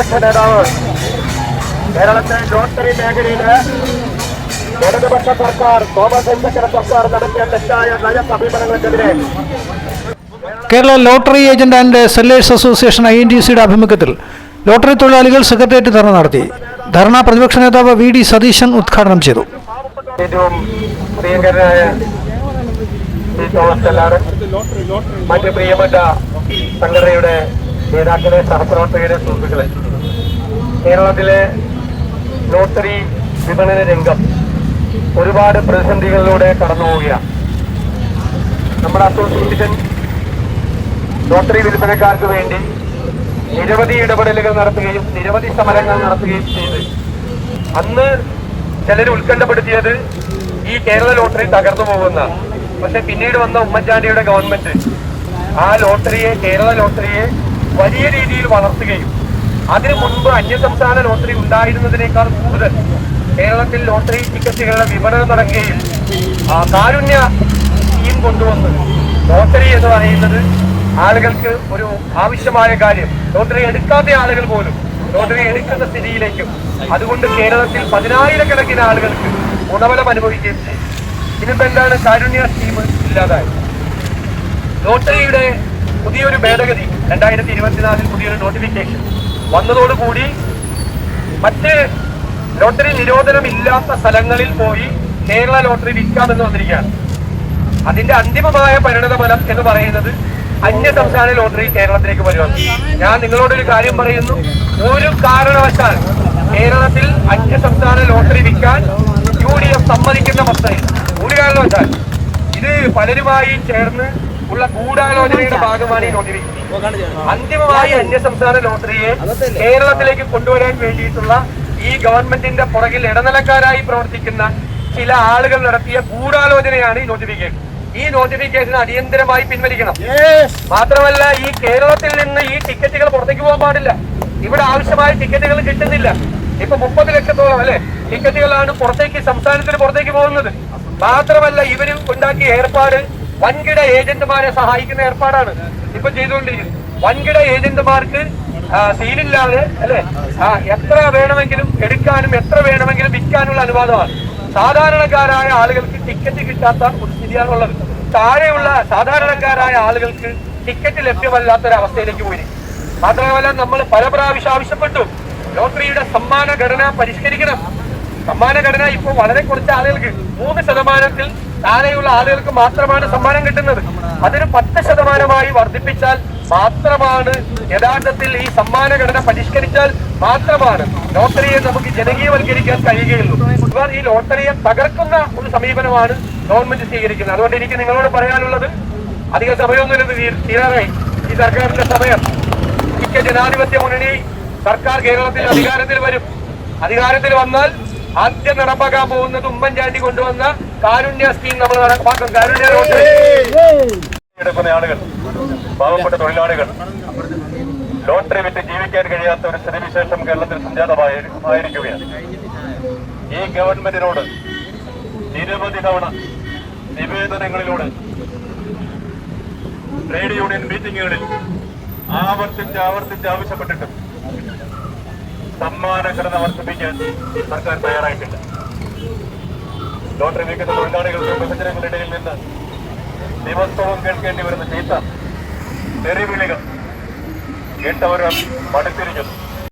പ്രതിപക്ഷ നേതാവ് കേരളത്തെ ലോട്ടറി മേഖലയിൽ ഇടതുപക്ഷ സർക്കാർ തോമസ് ഐസക്കര സർക്കാർ നടത്തിയ തെറ്റായ നയ സമീപനങ്ങൾക്കെതിരെ Kerala lottery agent and sellers association I N T സിയുടെ ആഭിമുഖ്യത്തിൽ ലോട്ടറി തൊഴിലാളികൾ സെക്രട്ടേറിയറ്റ് ധർണ നടത്തി. ധർണ പ്രതിപക്ഷ നേതാവ് വി ഡി സതീശൻ ഉദ്ഘാടനം ചെയ്തു. ഏറ്റവും പ്രിയങ്കരനായ മറ്റ് പ്രിയപ്പെട്ട സംഘടനയുടെ നേതാക്കളെ സഹപ്രവർത്തകരെ സുഹൃത്തുക്കളെ. കേരളത്തിലെ ലോട്ടറി വിപണന രംഗം ഒരുപാട് പ്രതിസന്ധികളിലൂടെ കടന്നു പോവുകയാണ്. നമ്മുടെ അസോസിയേഷൻ ലോട്ടറി വിൽപ്പനക്കാർക്ക് വേണ്ടി നിരവധി ഇടപെടലുകൾ നടത്തുകയും നിരവധി സമരങ്ങൾ നടത്തുകയും ചെയ്ത്. അന്ന് ചിലർ ഉത്കണ്ഠപ്പെടുത്തിയത് ഈ കേരള ലോട്ടറി തകർന്നു പോകുന്ന പക്ഷെ പിന്നീട് വന്ന ഉമ്മൻചാണ്ടിയുടെ ഗവൺമെന്റ് ആ ലോട്ടറിയെ കേരള ലോട്ടറിയെ വലിയ രീതിയിൽ വളർത്തുകയും അതിനു മുൻപ് അന്യസംസ്ഥാന ലോട്ടറി ഉണ്ടായിരുന്നതിനേക്കാൾ കൂടുതൽ കേരളത്തിൽ ലോട്ടറി ടിക്കറ്റുകളുടെ വിപണനം നടക്കുകയും കാരുണ്യ സ്കീം കൊണ്ടുവന്ന് ലോട്ടറി എന്ന് പറയുന്നത് ആളുകൾക്ക് ഒരു ആവശ്യമായ കാര്യം. ലോട്ടറി എടുക്കാത്ത ആളുകൾ പോലും ലോട്ടറി എടുക്കുന്ന സ്ഥിതിയിലേക്കും അതുകൊണ്ട് കേരളത്തിൽ പതിനായിരക്കണക്കിന് ആളുകൾക്ക് ഗുണഫലം അനുഭവിക്കുകയും ചെയ്യും ഇനിയിപ്പോ എന്താണ് കാരുണ്യ സ്കീം ഇല്ലാതായത്? ലോട്ടറിയുടെ പുതിയൊരു ഭേദഗതി രണ്ടായിരത്തി ഇരുപത്തിനാലിൽ പുതിയൊരു നോട്ടിഫിക്കേഷൻ വന്നതോടുകൂടി മറ്റ് ലോട്ടറി നിരോധനം ഇല്ലാത്ത സ്ഥലങ്ങളിൽ പോയി കേരള ലോട്ടറി വിൽക്കാമെന്ന് വന്നിരിക്കുകയാണ്. അതിന്റെ അന്തിമമായ പരിണതഫലം എന്ന് പറയുന്നത് അന്യ സംസ്ഥാന ലോട്ടറി കേരളത്തിലേക്ക് വരുവാണ്. ഞാൻ നിങ്ങളോട് ഒരു കാര്യം പറയുന്നു. ഒരു കാരണവശാൽ കേരളത്തിൽ അന്യ സംസ്ഥാന ലോട്ടറി വിൽക്കാൻ യു ഡി എഫ് സമ്മതിക്കുന്ന വസ്തുതയില്ല ഒരു കാരണവശാൽ ഇത് പലരുമായി ചേർന്ന് ഉള്ള ഗൂഢാലോചനയുടെ ഭാഗമാണ് ഈ ലോട്ടറി അന്തിമമായി അന്യസംസ്ഥാന ലോട്ടറിയെ കേരളത്തിലേക്ക് കൊണ്ടുവരാൻ വേണ്ടിയിട്ടുള്ള ഈ ഗവൺമെന്റിന്റെ പുറകിൽ ഇടനിലക്കാരായി പ്രവർത്തിക്കുന്ന ചില ആളുകൾ നടത്തിയ ഗൂഢാലോചനയാണ് ഈ നോട്ടിഫിക്കേഷൻ. ഈ നോട്ടിഫിക്കേഷൻ അടിയന്തരമായി പിൻവലിക്കണം. മാത്രമല്ല ഈ കേരളത്തിൽ നിന്ന് ഈ ടിക്കറ്റുകൾ പുറത്തേക്ക് പോകാൻ പാടില്ല. ഇവിടെ ആവശ്യമായ ടിക്കറ്റുകൾ കിട്ടുന്നില്ല. ഇപ്പൊ മുപ്പത് ലക്ഷത്തോളം അല്ലെ? ടിക്കറ്റുകളാണ് പുറത്തേക്ക് സംസ്ഥാനത്തിന് പുറത്തേക്ക് പോകുന്നത്. മാത്രമല്ല ഇവരും ഉണ്ടാക്കിയ ഏർപ്പാട് വൻകിട ഏജന്റുമാരെ സഹായിക്കുന്ന ഏർപ്പാടാണ് ഇപ്പൊ ചെയ്തുകൊണ്ടിരിക്കുന്നത്. വൻകിട ഏജന്റുമാർക്ക് സീലില്ലാതെ അല്ലെ? എത്ര വേണമെങ്കിലും എടുക്കാനും എത്ര വേണമെങ്കിലും വിൽക്കാനുള്ള അനുവാദമാണ്. സാധാരണക്കാരായ ആളുകൾക്ക് ടിക്കറ്റ് കിട്ടാത്ത ഒരു സ്ഥിതിയാണുള്ളത്. താഴെയുള്ള സാധാരണക്കാരായ ആളുകൾക്ക് ടിക്കറ്റ് ലഭ്യമല്ലാത്തൊരവസ്ഥയിലേക്ക് പോയി മാത്രമല്ല നമ്മൾ പല പ്രാവശ്യം ആവശ്യപ്പെട്ടു. ലോട്ടറിയുടെ സമ്മാന ഘടന പരിഷ്കരിക്കണം. സമ്മാന ഘടന ഇപ്പോൾ വളരെ കുറച്ച് ആളുകൾക്ക് മൂന്ന് ശതമാനത്തിൽ താഴെയുള്ള ആളുകൾക്ക് മാത്രമാണ് സമ്മാനം കിട്ടുന്നത്. അതിന് പത്ത് ശതമാനമായി വർദ്ധിപ്പിച്ചാൽ മാത്രമാണ് യഥാർത്ഥത്തിൽ ഈ സമ്മാനഘടന പരിഷ്കരിച്ചാൽ മാത്രമാണ് ലോട്ടറിയെ നമുക്ക് ജനകീയവൽക്കരിക്കാൻ കഴിയുകയുള്ളൂ. ഇവർ ഈ ലോട്ടറിയെ തകർക്കുന്ന ഒരു സമീപനമാണ് ഗവൺമെന്റ് സ്വീകരിക്കുന്നത്. അതുകൊണ്ട് എനിക്ക് നിങ്ങളോട് പറയാനുള്ളത് അധിക സമയമൊന്നും ഇത് തീരാറായി. ഈ സർക്കാരിന്റെ സമയം. മിക്ക ജനാധിപത്യ മുന്നണി സർക്കാർ കേരളത്തിൽ അധികാരത്തിൽ വരും. അധികാരത്തിൽ വന്നാൽ ആദ്യം നടപ്പാക്കാൻ പോകുന്നത് ഉമ്മൻചാണ്ടി കൊണ്ടുവന്ന കാരുണ്യ സ്കീം നമ്മൾ നടപ്പാക്കും. കാരുണ്യ എടുക്കുന്ന ആളുകൾ പാവപ്പെട്ട തൊഴിലാളികൾ. ലോട്ടറി വിറ്റ് ജീവിക്കാൻ കഴിയാത്ത ഒരു സ്ഥിതിവിശേഷം കേരളത്തിൽ സംജാതമായിരിക്കുകയാണ്. ഈ ഗവൺമെന്റിനോട് നിരവധി തവണ നിവേദനങ്ങളിലൂടെ ട്രേഡ് യൂണിയൻ മീറ്റിങ്ങുകളിൽ ആവർത്തിച്ച് ആവർത്തിച്ച് ആവശ്യപ്പെട്ടിട്ടും സമ്മാന ഘടന വർദ്ധിപ്പിക്കാൻ സർക്കാർ തയ്യാറായിട്ടില്ല. ലോട്ടറി വിൽക്കുന്ന തൊഴിലാളികൾക്ക് വിഭജനങ്ങളുടെ ഇടയിൽ നിന്ന് ദിവസവും കേൾക്കേണ്ടി വരുന്ന ചീത്ത തെറിവിളികൾ കേട്ടവരും മടുത്തിരിക്കുന്നു